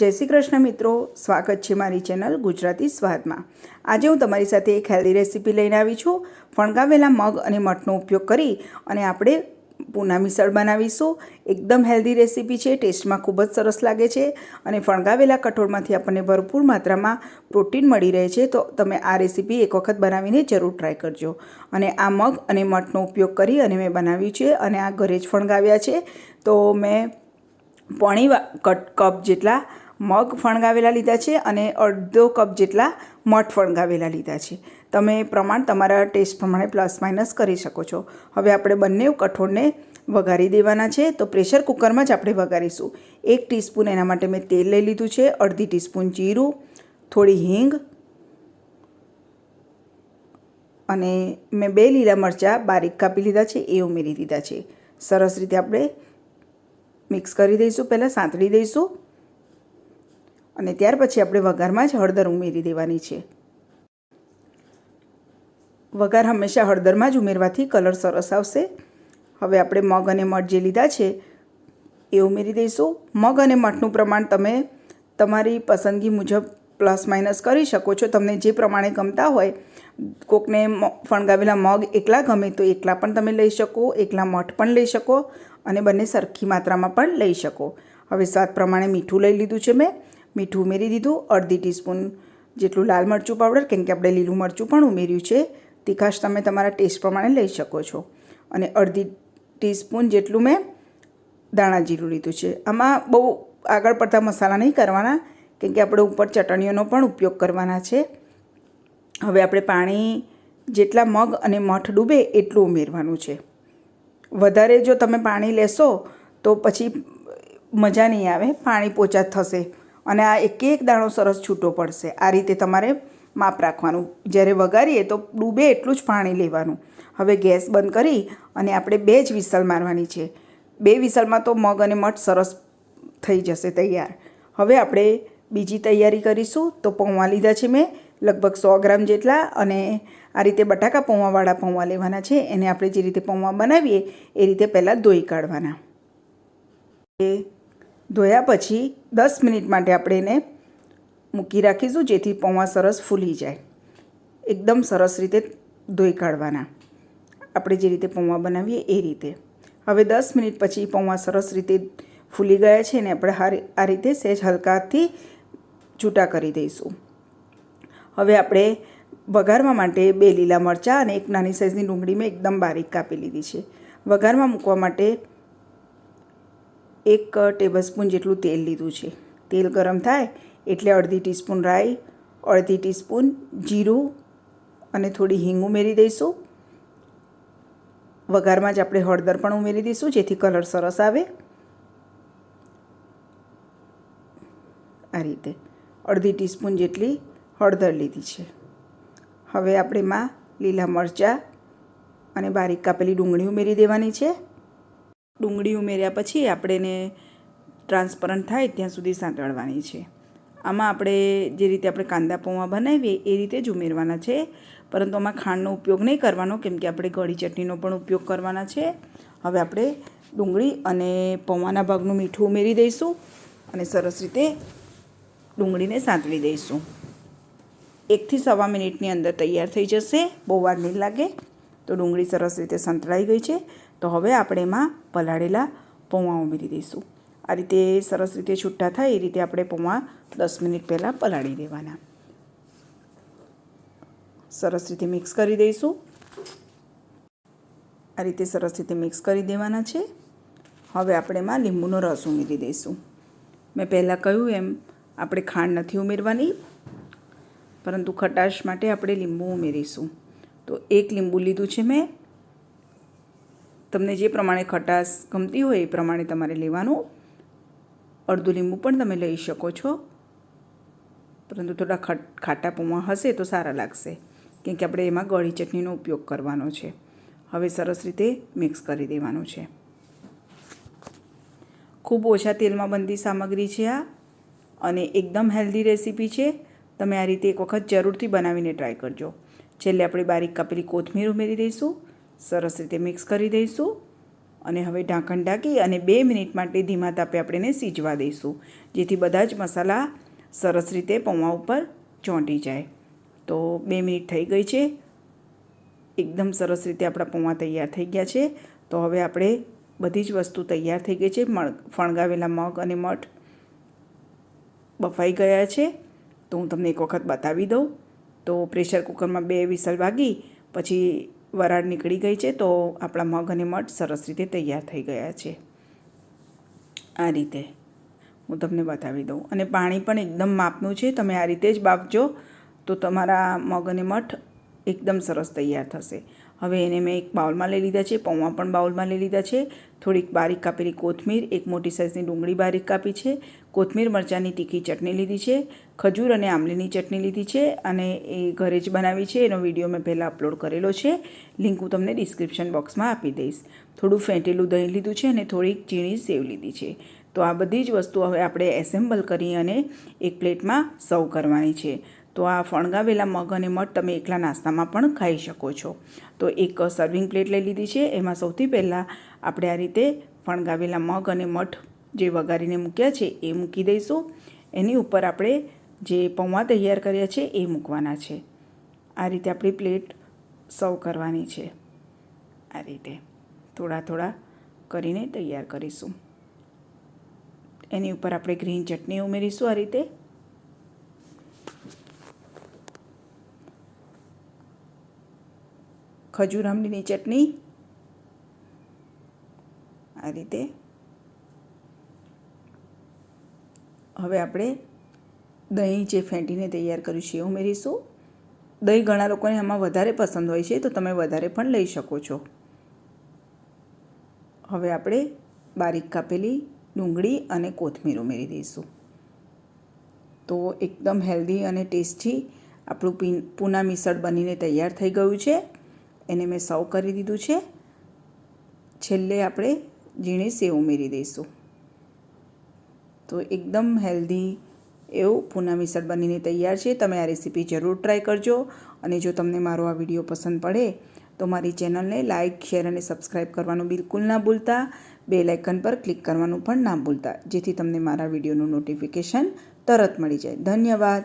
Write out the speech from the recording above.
જય શ્રી કૃષ્ણ મિત્રો, સ્વાગત છે મારી ચેનલ ગુજરાતી સ્વાદમાં. આજે હું તમારી સાથે એક હેલ્ધી રેસીપી લઈને આવી છું. ફણગાવેલા મગ અને મઠનો ઉપયોગ કરી અને આપણે પૂના મિસળ બનાવીશું. એકદમ હેલ્ધી રેસીપી છે, ટેસ્ટમાં ખૂબ જ સરસ લાગે છે અને ફણગાવેલા કઠોળમાંથી આપણને ભરપૂર માત્રામાં પ્રોટીન મળી રહે છે. તો તમે આ રેસીપી એક વખત બનાવીને જરૂર ટ્રાય કરજો. અને આ મગ અને મઠનો ઉપયોગ કરી અને મેં બનાવ્યું છે અને આ ઘરે જ ફણગાવ્યા છે. તો મેં પોણી કટ, કપ જેટલા મગ ફણગાવેલા લીધા છે અને અડધો કપ જેટલા મઠ ફણગાવેલા લીધા છે. તમે પ્રમાણ તમારા ટેસ્ટ પ્રમાણે પ્લસ માઇનસ કરી શકો છો. હવે આપણે બંને કઠોળને વઘારી દેવાના છે, તો પ્રેશર કુકરમાં જ આપણે વઘારીશું. એક ટીસ્પૂન એના માટે મેં તેલ લઈ લીધું છે, અડધી ટીસ્પૂન જીરું, થોડી હિંગ અને મેં બે લીલા મરચાં બારીક કાપી લીધા છે, એ ઉમેરી દીધા છે. સરસ રીતે આપણે મિક્સ કરી દઈશું, પહેલાં સાંતળી દઈશું. અને ત્યાર પછી આપણે વઘારમાં જ હળદર ઉમેરી દેવાની છે. વઘાર હંમેશા હળદરમાં જ ઉમેરવાથી કલર સરસ આવશે. હવે આપણે મગ અને મઠ જે લીધા છે, એ ઉમેરી દઈશું. મગ અને મઠનું પ્રમાણ તમે તમારી પસંદગી મુજબ પ્લસ માઇનસ કરી શકો છો. તમને જે પ્રમાણે ગમતા હોય, કોકને ફણગાવેલા મગ એકલા ગમે તો એકલા પણ તમે લઈ શકો, એકલા મઠ પણ લઈ શકો અને બંને સરખી માત્રામાં પણ લઈ શકો. હવે સ્વાદ પ્રમાણે મીઠું લઈ લીધું છે મેં. મીઠું ઉમેરી દીધું, અડધી ટીસ્પૂન જેટલું લાલ મરચું પાવડર કેમ કે આપણે લીલું મરચું પણ ઉમેર્યું છે. તીખાશ તમે તમારા ટેસ્ટ પ્રમાણે લઈ શકો છો. અને અડધી ટીસ્પૂન જેટલું મેં દાણા જીરું લીધું છે. આમાં બહુ આગળ પડતા મસાલા નહીં કરવાના, કેમ કે આપણે ઉપર ચટણીઓનો પણ ઉપયોગ કરવાના છે. હવે આપણે પાણી જેટલા મગ અને મઠ ડૂબે એટલું ઉમેરવાનું છે. વધારે જો તમે પાણી લેશો તો પછી મજા નહીં આવે, પાણી પોચા થશે. અને આ એક એક દાણો સરસ છૂટો પડશે. આ રીતે તમારે માપ રાખવાનું. જ્યારે વઘારીએ તો ડૂબે એટલું જ પાણી લેવાનું. હવે ગેસ બંધ કરી અને આપણે બે જ વિસલ મારવાની છે. બે વિસલમાં તો મગ અને મઠ સરસ થઈ જશે તૈયાર. હવે આપણે બીજી તૈયારી કરીશું. તો પૌવા લીધા છે મેં, લગભગ સો ગ્રામ જેટલા અને આ રીતે બટાકા પૌવાવાળા પૌવા લેવાના છે. એને આપણે જે રીતે પૌવા બનાવીએ, એ રીતે પહેલાં ધોઈ કાઢવાના. એ ધોયા પછી દસ મિનિટ માટે આપણે એને મૂકી રાખીશું, જેથી પૌવા સરસ ફૂલી જાય. એકદમ સરસ રીતે ધોઈ કાઢવાના. આપણે જે રીતે પૌવા બનાવીએ એ રીતે. હવે દસ મિનિટ પછી પૌવા સરસ રીતે ફૂલી ગયા છે ને આપણે આ રીતે સહેજ હલકાથી છૂટા કરી દઈશું. હવે આપણે વઘારવા માટે બે લીલા મરચાં અને એક નાની સાઇઝની ડુંગળી મેં એકદમ બારીક કાપી લીધી છે. વઘારમાં મૂકવા માટે એક ટેબલસ્પૂન જેટલું તેલ લીધું છે. તેલ ગરમ થાય એટલે અડધી ટીસ્પૂન રાઈ, અડધી ટીસ્પૂન જીરું અને થોડી હિંગ ઉમેરી દઈશું. વઘારમાં જ આપણે હળદર પણ ઉમેરી દઈશું, જેથી કલર સરસ આવે. આ રીતે અડધી ટીસ્પૂન જેટલી હળદર લીધી છે. હવે આપણે માં લીલા મરચાં અને બારીક કાપેલી ડુંગળી ઉમેરી દેવાની છે. ડુંગળી ઉમેર્યા પછી આપણે એને ટ્રાન્સપરન્ટ થાય ત્યાં સુધી સાંતળવાની છે. આમાં આપણે જે રીતે આપણે કાંદા પૌવા બનાવીએ એ રીતે જ ઉમેરવાના છે. પરંતુ આમાં ખાંડનો ઉપયોગ નહીં કરવાનો કેમ કે આપણે ગળી ચટણીનો પણ ઉપયોગ કરવાના છે. હવે આપણે ડુંગળી અને પૌવાના ભાગનું મીઠું ઉમેરી દઈશું અને સરસ રીતે ડુંગળીને સાંતળી દઈશું. એકથી સવા મિનિટની અંદર તૈયાર થઈ જશે. બહુ વાર નહીં લાગે. તો ડુંગળી સરસ રીતે સંતળાઈ ગઈ છે. તો હવે આપણે એમાં પલાળેલા પૌવા ઉમેરી દઈશું. આ રીતે સરસ રીતે છૂટા થાય એ રીતે આપણે પૌવા દસ મિનિટ પહેલાં પલાળી દેવાના. સરસ રીતે મિક્સ કરી દઈશું. આ રીતે સરસ રીતે મિક્સ કરી દેવાના છે. હવે આપણે એમાં લીંબુનો રસ ઉમેરી દઈશું. મેં પહેલાં કહ્યું એમ, આપણે ખાંડ નથી ઉમેરવાની, પરંતુ ખટાશ માટે આપણે લીંબુ ઉમેરીશું. તો એક લીંબુ લીધું છે મેં. તમને જે પ્રમાણે ખટાશ ગમતી હોય એ પ્રમાણે તમારે લેવાનું. અડધું લીંબુ પણ તમે લઈ શકો છો. પરંતુ થોડા ખાટા પૌવા હશે તો સારા લાગશે. કેમ કે આપણે એમાં ગળી ચટણીનો ઉપયોગ કરવાનો છે. હવે સરસ રીતે મિક્સ કરી દેવાનું છે. ખૂબ ઓછા તેલમાં બનતી સામગ્રી છે આ. અને એકદમ હેલ્ધી રેસીપી છે. તમે આ રીતે એક વખત જરૂરથી બનાવીને ટ્રાય કરજો. છેલ્લે આપણે બારીક કાપેલી કોથમીર ઉમેરી દઈશું. સરસ રીતે મિક્સ કરી દઈશું અને હવે ઢાંકણ ઢાંકી અને બે મિનિટ માટે ધીમા તાપે આપણે એને સીજવા દઈશું, જેથી બધા જ મસાલા સરસ રીતે પૌવા ઉપર ચોંટી જાય. તો બે મિનિટ થઈ ગઈ છે. એકદમ સરસ રીતે આપણા પૌવા તૈયાર થઈ ગયા છે. તો હવે આપણે બધી જ વસ્તુ તૈયાર થઈ ગઈ છે. ફણગાવેલા મગ અને મઠ બફાઈ ગયા છે. તો હું તમને એક વખત બતાવી દઉં. તો પ્રેશર કુકરમાં બે વિસલ વાગી, પછી વરાળ નીકળી ગઈ છે તો આપણા મગ અને મઠ સરસ રીતે તૈયાર થઈ ગયા છે. આ રીતે હું તમને બતાવી દઉં. અને પાણી પણ એકદમ માપનું છે. તમે આ રીતે જ બાફજો તો તમારા મગ અને મઠ એકદમ સરસ તૈયાર થશે. હવે એને મેં એક બાઉલમાં લઈ લીધા છે પૌવા પણ બાઉલમાં લઈ લીધા છે. થોડીક બારીક કાપેલી કોથમીર, એક મોટી સાઇઝની ડુંગળી બારીક કાપી છે. કોથમીર મરચાંની તીખી ચટણી લીધી છે, ખજૂર અને આંબલીની ચટણી લીધી છે અને એ ઘરે જ બનાવી છે. એનો વીડિયો મેં પહેલાં અપલોડ કરેલો છે. લિંક હું તમને ડિસ્ક્રિપ્શન બોક્સમાં આપી દઈશ. થોડું ફેંટેલું દહીં લીધું છે અને થોડીક ઝીણી સેવ લીધી છે. તો આ બધી જ વસ્તુ હવે આપણે એસેમ્બલ કરી અને એક પ્લેટમાં સર્વ કરવાની છે. તો આ ફણગાવેલા મગ અને મઠ તમે એકલા નાસ્તામાં પણ ખાઈ શકો છો. તો એક સર્વિંગ પ્લેટ લઈ લીધી છે. એમાં સૌથી પહેલાં આપણે આ રીતે ફણગાવેલા મગ અને મઠ જે વઘારીને મૂક્યા છે એ મૂકી દઈશું. એની ઉપર આપણે જે પૌવા તૈયાર કર્યા છે એ મૂકવાના છે. આ રીતે આપણી પ્લેટ સર્વ કરવાની છે. આ રીતે થોડા થોડા કરીને તૈયાર કરીશું. એની ઉપર આપણે ગ્રીન ચટણી ઉમેરીશું આ રીતે. ખજૂર આંબલીની ચટણી. આ રીતે. હવે આપણે દહીં જે ફેંટીને તૈયાર કર્યું છે એ ઉમેરીશું. દહીં ઘણા લોકોને આમાં વધારે પસંદ હોય છે, તો તમે વધારે પણ લઈ શકો છો. હવે આપણે બારીક કાપેલી ડુંગળી અને કોથમીર ઉમેરી દઈશું. તો એકદમ હેલ્ધી અને ટેસ્ટી આપણું પીન, પૂના મિસળ બનીને તૈયાર થઈ ગયું છે. એને મેં સર્વ કરી દીધું છે. છેલ્લે આપણે ઝીણી સેવ ઉમેરી દઈશું. તો એકદમ હેલ્ધી એવું પૂના મિસળ બનીને તૈયાર છે. તમે આ રેસીપી જરૂર ટ્રાય કરજો. અને જો તમને મારો આ વીડિયો પસંદ પડે, તો મારી ચેનલને લાઇક શેર અને સબસ્ક્રાઈબ કરવાનું બિલકુલ ના ભૂલતા. બે લાઇકન પર ક્લિક કરવાનું પણ ના ભૂલતા, જેથી તમને મારા વિડીયોનું નોટિફિકેશન તરત મળી જાય. ધન્યવાદ.